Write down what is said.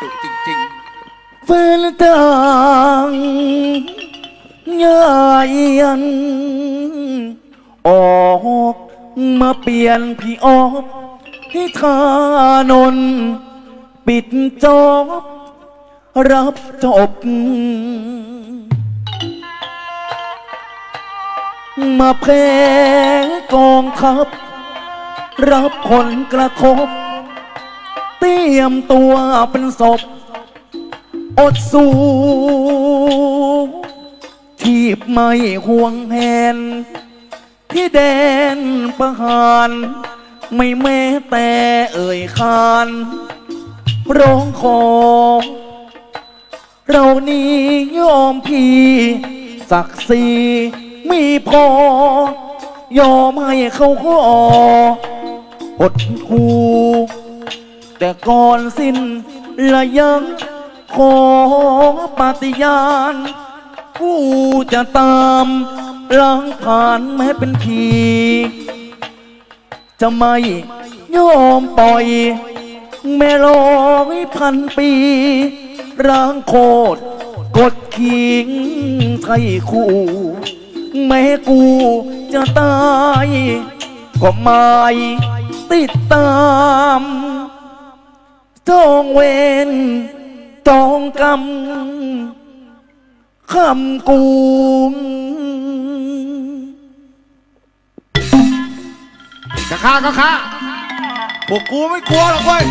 ดุจริงเฟืนต่างยายัน ออกมาเปลี่ยนพี่ออกให้ทานน ปิดจอบรับจบ มาแพ้กองทัพ รับผลกระทบ เตรียมตัวเป็นศพ อดสู้ทีบไม่ห่วงแหนที่แดนประหาร ไม่แม้แต่เอ่ยคานร้องขอ เรานี้ยอมพี่ ศักดิ์ศรีมีพอ ยอมให้เขาขออดหู แต่ก่อนสิ้นละยังขอปฏิญาณกูจะตามล้างผ่านแม้เป็นผีจะไม่ยอมปล่อย แม่ร้อยพันปี ร่างโคตรกดขิงไทยคู่ แม่กูจะตาย ก็ไม่ติดตาม จองเวรจองกรรมคำกูงกะฆ่าก็ฆ่าพวกกูไม่กลัวหรอกเว้ย